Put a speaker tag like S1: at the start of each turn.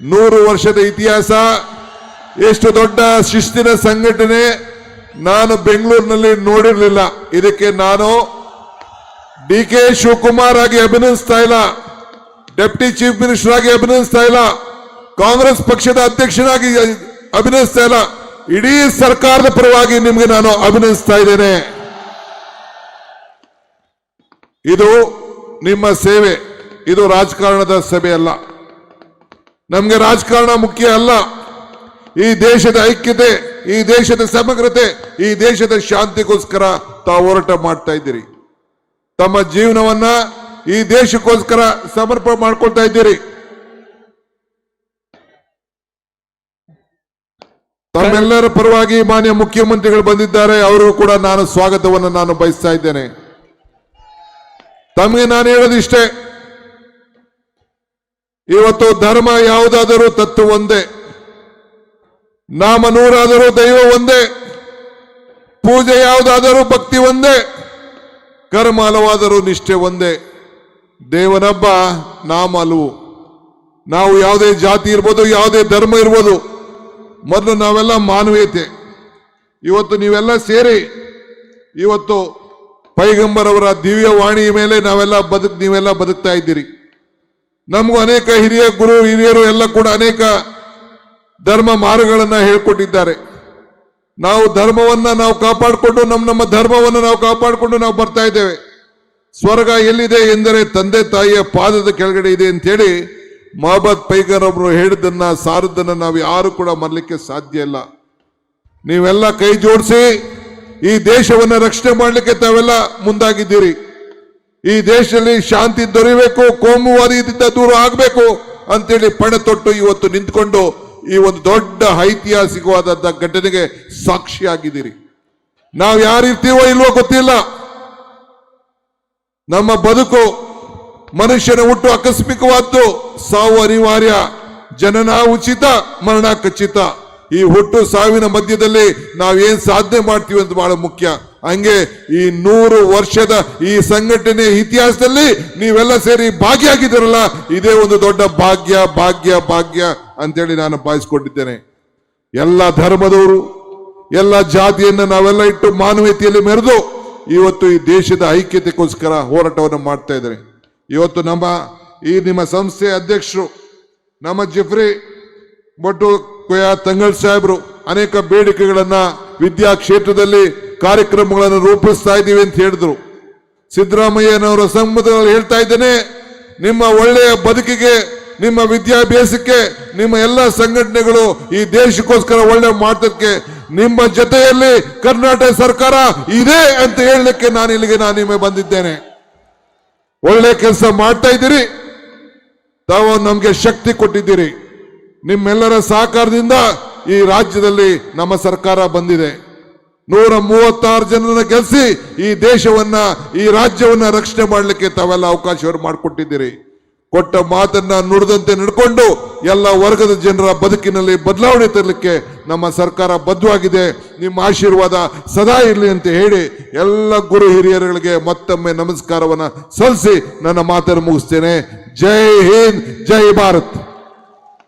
S1: ನೂರು ವರ್ಷದ ಇತಿಹಾಸ, ಎಷ್ಟು ದೊಡ್ಡ ಶಿಸ್ತಿನ ಸಂಘಟನೆ ನಾನು ಬೆಂಗಳೂರಿನಲ್ಲಿ ನೋಡಿರಲಿಲ್ಲ. ಇದಕ್ಕೆ ನಾನು ಡಿ ಕೆ ಶಿವಕುಮಾರ್ ಆಗಿ ಅಭಿನಂದಿಸ್ತಾ ಇಲ್ಲ, ಡೆಪ್ಟಿ ಚೀಫ್ ಮಿನಿಸ್ಟರ್ ಆಗಿ ಅಭಿನಂದಿಸ್ತಾ ಇಲ್ಲ, ಕಾಂಗ್ರೆಸ್ ಪಕ್ಷದ ಅಧ್ಯಕ್ಷನಾಗಿ ಅಭಿನಯಿಸ್ತಾ ಇಲ್ಲ. ಇಡೀ ಸರ್ಕಾರದ ಪರವಾಗಿ ನಿಮಗೆ ನಾನು ಅಭಿನಯಿಸ್ತಾ ಇದ್ದೇನೆ. ಇದು ನಿಮ್ಮ ಸೇವೆ, ಇದು ರಾಜಕಾರಣದ ಸಭೆ ಅಲ್ಲ. ನಮಗೆ ರಾಜಕಾರಣ ಮುಖ್ಯ ಅಲ್ಲ. ಈ ದೇಶದ ಐಕ್ಯತೆ, ಈ ದೇಶದ ಸಮಗ್ರತೆ, ಈ ದೇಶದ ಶಾಂತಿಗೋಸ್ಕರ ತಾವು ಹೋರಾಟ ಮಾಡ್ತಾ ಇದ್ದೀರಿ. ತಮ್ಮ ಜೀವನವನ್ನ ಈ ದೇಶಕ್ಕೋಸ್ಕರ ಸಮರ್ಪ ಮಾಡ್ಕೊಳ್ತಾ ಇದ್ದೀರಿ. ತಮ್ಮೆಲ್ಲರ ಪರವಾಗಿ ಮಾನ್ಯ ಮುಖ್ಯಮಂತ್ರಿಗಳು ಬಂದಿದ್ದಾರೆ, ಅವರಿಗೂ ಕೂಡ ನಾನು ಸ್ವಾಗತವನ್ನು ನಾನು ಬಯಸ್ತಾ ಇದ್ದೇನೆ. ತಮಗೆ ನಾನು ಹೇಳೋದು ಇಷ್ಟೇ ಇವತ್ತು ಧರ್ಮ ಯಾವುದಾದರೂ ತತ್ವ ಒಂದೇ. ನಾಮ ನೂರಾದರೂ ದೈವ ಒಂದೇ. ಪೂಜೆ ಯಾವುದಾದರೂ ಭಕ್ತಿ ಒಂದೇ. ಕರ್ಮ ಹಲವಾದರೂ ನಿಷ್ಠೆ ಒಂದೇ. ದೇವನಬ್ಬ, ನಾಮ ನಾವು ಯಾವುದೇ ಜಾತಿ ಇರ್ಬೋದು, ಯಾವುದೇ ಧರ್ಮ ಇರ್ಬೋದು. ಮೊದಲು ನಾವೆಲ್ಲ ಮಾನವೀಯತೆ. ಇವತ್ತು ನೀವೆಲ್ಲ ಸೇರಿ, ಇವತ್ತು ಪೈಗಂಬರವರ ದಿವ್ಯವಾಣಿಯ ದಿವ್ಯ ವಾಣಿ ಮೇಲೆ ನಾವೆಲ್ಲ ಬದುಕ್, ನೀವೆಲ್ಲ ಬದುಕ್ತಾ ಇದ್ದೀರಿ. ನಮಗೂ ಅನೇಕ ಹಿರಿಯ ಗುರು, ಹಿರಿಯರು ಎಲ್ಲ ಕೂಡ ಅನೇಕ ಧರ್ಮ ಮಾರ್ಗಗಳನ್ನ ಹೇಳ್ಕೊಟ್ಟಿದ್ದಾರೆ. ನಾವು ಧರ್ಮವನ್ನ ನಾವು ಕಾಪಾಡಿಕೊಂಡು ನಮ್ಮ ನಮ್ಮ ಧರ್ಮವನ್ನು ನಾವು ಕಾಪಾಡಿಕೊಂಡು ನಾವು ಬರ್ತಾ ಇದ್ದೇವೆ. ಸ್ವರ್ಗ ಎಲ್ಲಿದೆ ಎಂದರೆ ತಂದೆ ತಾಯಿಯ ಪಾದದ ಕೆಳಗಡೆ ಇದೆ ಅಂತೇಳಿ ಮೊಹಮ್ಮದ್ ಪೈಗರ್ ಅವರು ಹೇಳಿದ್ದನ್ನ ಸಾರದನ್ನ ನಾವು ಯಾರು ಕೂಡ ಮರಲಿಕ್ಕೆ ಸಾಧ್ಯ ಇಲ್ಲ. ನೀವೆಲ್ಲ ಕೈ ಜೋಡಿಸಿ ಈ ದೇಶವನ್ನ ರಕ್ಷಣೆ ಮಾಡಲಿಕ್ಕೆ ತಾವೆಲ್ಲ ಮುಂದಾಗಿದ್ದೀರಿ. ಈ ದೇಶದಲ್ಲಿ ಶಾಂತಿ ದೊರೆಯಬೇಕು ಇದ್ದ ದೂರ ಆಗಬೇಕು ಅಂತೇಳಿ ಪಣ ತೊಟ್ಟು ಇವತ್ತು ನಿಂತ್ಕೊಂಡು ಈ ಒಂದು ದೊಡ್ಡ ಐತಿಹಾಸಿಕವಾದಂಥ ಘಟನೆಗೆ ಸಾಕ್ಷಿಯಾಗಿದ್ದೀರಿ. ನಾವು ಯಾರಿರ್ತೀವೋ ಇಲ್ವೋ ಗೊತ್ತಿಲ್ಲ. ನಮ್ಮ ಬದುಕು ಮನುಷ್ಯನ ಹುಟ್ಟು ಆಕಸ್ಮಿಕವಾದ್ದು ಸಾವು ಅನಿವಾರ್ಯ, ಜನನ ಉಚಿತ, ಮರಣ ಖಚಿತ. ಈ ಹುಟ್ಟು ಸಾವಿನ ಮಧ್ಯದಲ್ಲಿ ನಾವೇನ್ ಸಾಧನೆ ಮಾಡ್ತೀವಿ ಅಂತ ಬಹಳ ಮುಖ್ಯ. ಹಂಗೆ ಈ ನೂರು ವರ್ಷದ ಈ ಸಂಘಟನೆ ಇತಿಹಾಸದಲ್ಲಿ ನೀವೆಲ್ಲ ಸೇರಿ ಭಾಗಿಯಾಗಿದ್ದೀರಲ್ಲ, ಇದೇ ಒಂದು ದೊಡ್ಡ ಭಾಗ್ಯ ಭಾಗ್ಯ ಭಾಗ್ಯ ಅಂತೇಳಿ ನಾನು ಭಾವಿಸ್ಕೊಂಡಿದ್ದೇನೆ. ಎಲ್ಲ ಧರ್ಮದವರು, ಎಲ್ಲ ಜಾತಿಯನ್ನ ನಾವೆಲ್ಲ ಇಟ್ಟು ಮಾನವೀಯತೆಯಲ್ಲಿ ಮೆರೆದು ಇವತ್ತು ಈ ದೇಶದ ಐಕ್ಯತೆಗೋಸ್ಕರ ಹೋರಾಟವನ್ನು ಮಾಡ್ತಾ ಇದ್ದಾರೆ. ಇವತ್ತು ನಮ್ಮ ಈ ನಿಮ್ಮ ಸಂಸ್ಥೆಯ ಅಧ್ಯಕ್ಷರು, ನಮ್ಮ ಜಿಫ್ರಿ ಬೊಟ್ಟು ಕೊಯ್ಯ ತಂಗಲ್ ಸಾಹೇಬರು ಅನೇಕ ಬೇಡಿಕೆಗಳನ್ನ ವಿದ್ಯಾ ಕ್ಷೇತ್ರದಲ್ಲಿ ಕಾರ್ಯಕ್ರಮಗಳನ್ನು ರೂಪಿಸ್ತಾ ಇದ್ದೀವಿ ಅಂತ ಹೇಳಿದ್ರು. ಸಿದ್ದರಾಮಯ್ಯನವರ ಸಂಬಂಧದಲ್ಲಿ ಹೇಳ್ತಾ ಇದ್ದೇನೆ, ನಿಮ್ಮ ಒಳ್ಳೆಯ ಬದುಕಿಗೆ, ನಿಮ್ಮ ವಿದ್ಯಾಭ್ಯಾಸಕ್ಕೆ, ನಿಮ್ಮ ಎಲ್ಲ ಸಂಘಟನೆಗಳು ಈ ದೇಶಕ್ಕೋಸ್ಕರ ಒಳ್ಳೆ ಮಾಡೋದಕ್ಕೆ ನಿಮ್ಮ ಜೊತೆಯಲ್ಲಿ ಕರ್ನಾಟಕ ಸರ್ಕಾರ ಇದೆ ಅಂತ ಹೇಳಲಿಕ್ಕೆ ನಾನು ಇಲ್ಲಿಗೆ ನಾನು ನಿಮಗೆ ಬಂದಿದ್ದೇನೆ. ಒಳ್ಳೆ ಕೆಲಸ ಮಾಡ್ತಾ ಇದ್ದೀರಿ, ತಾವು ನಮಗೆ ಶಕ್ತಿ ಕೊಟ್ಟಿದ್ದೀರಿ. ನಿಮ್ಮೆಲ್ಲರ ಸಹಕಾರದಿಂದ ಈ ರಾಜ್ಯದಲ್ಲಿ ನಮ್ಮ ಸರ್ಕಾರ ಬಂದಿದೆ. ನೂರ ಮೂವತ್ತಾರು ಜನರನ್ನ ಗೆಲ್ಲಿಸಿ ಈ ದೇಶವನ್ನ, ಈ ರಾಜ್ಯವನ್ನ ರಕ್ಷಣೆ ಮಾಡಲಿಕ್ಕೆ ತಾವೆಲ್ಲ ಅವಕಾಶವನ್ನು ಮಾಡಿಕೊಟ್ಟಿದ್ದೀರಿ. ಕೊಟ್ಟ ಮಾತನ್ನ ನುಡಿದಂತೆ ನಡ್ಕೊಂಡು ಎಲ್ಲ ವರ್ಗದ ಜನರ ಬದುಕಿನಲ್ಲಿ ಬದಲಾವಣೆ ತರಲಿಕ್ಕೆ ನಮ್ಮ ಸರ್ಕಾರ ಬದ್ಧವಾಗಿದೆ. ನಿಮ್ಮ ಆಶೀರ್ವಾದ ಸದಾ ಇರಲಿ ಅಂತ ಹೇಳಿ ಎಲ್ಲ ಗುರು ಹಿರಿಯರುಗಳಿಗೆ ಮತ್ತೊಮ್ಮೆ ನಮಸ್ಕಾರವನ್ನ ಸಲ್ಲಿಸಿ ನನ್ನ ಮಾತನ್ನು ಮುಗಿಸ್ತೇನೆ. ಜೈ ಹಿಂದ್, ಜೈ ಭಾರತ್.